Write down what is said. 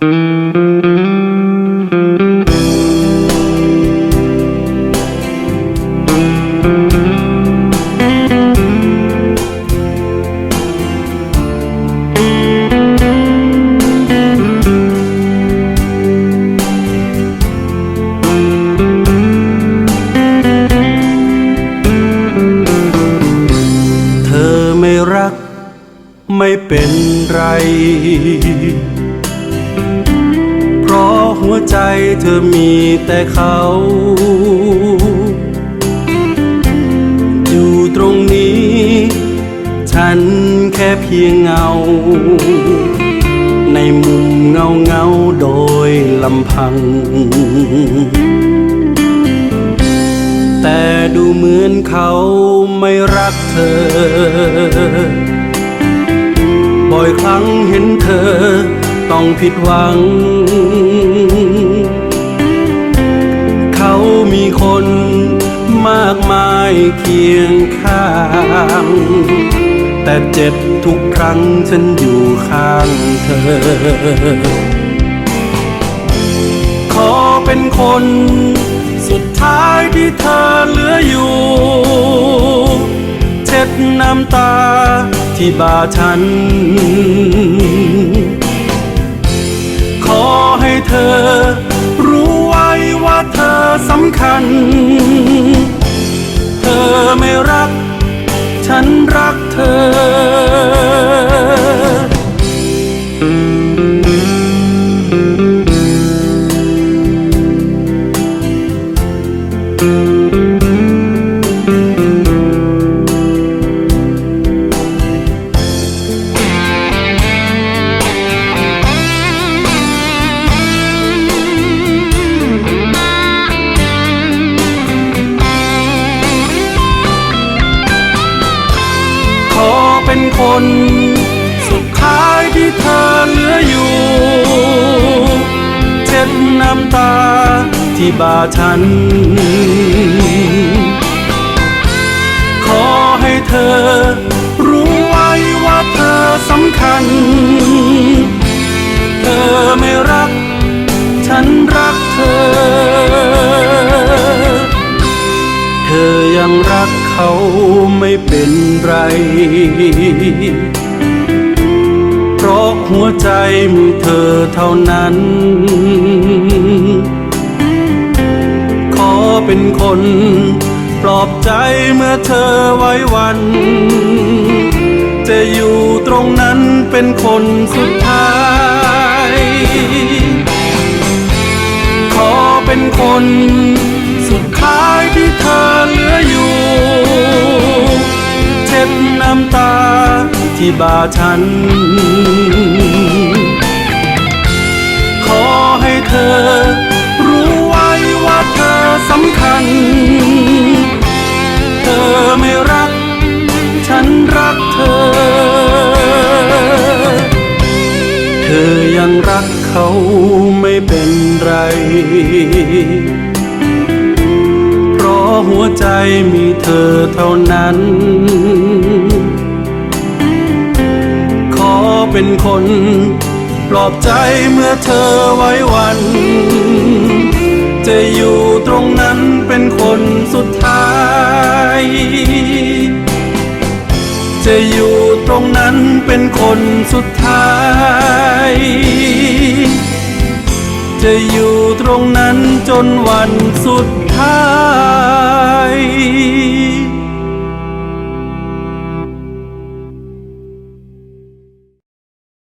เธอไม่รักไม่เป็นไร ใจเธอมีแต่เขา อยู่ตรงนี้ ฉันแค่เพียงเงา ในมุมเงาเงาโดยลำพัง แต่ดูเหมือนเขาไม่รักเธอ บ่อยครั้งเห็นเธอต้องผิดหวัง คนมากมายเคียงข้าง แต่เจ็บทุกครั้งฉันอยู่ข้างเธอ ขอเป็นคนสุดท้ายที่เธอเหลืออยู่ เช็ดน้ำตาที่บาฉัน ขอให้เธอ เธอสำคัญ คน สุดท้ายที่เธอเหลืออยู่เช็ดน้ำตาที่บาฉัน ขอให้เธอ รู้ไว้ว่าเธอสำคัญ เธอไม่รัก ฉันรักเธอ เธอยังรักเขา เป็นไร เพราะหัวใจมีเธอเท่านั้น ขอเป็นคนปลอบใจเมื่อเธอไว้วัน จะอยู่ตรงนั้นเป็นคนสุดท้าย ขอเป็นคนสุดท้ายที่เธอเหลืออยู่ เช็ดน้ำตาที่บาฉัน ขอให้เธอ รู้ไว้ว่าเธอสำคัญ เธอไม่รัก ฉันรักเธอ เธอยังรักเขาไม่เป็นไร หัวใจมีเธอเท่านั้น ขอเป็นคนปลอบใจเมื่อเธอไว้วัน จะอยู่ตรงนั้นเป็นคนสุดท้าย จะอยู่ตรงนั้นเป็นคนสุดท้าย จะอยู่ตรงนั้นจนวันสุดท้าย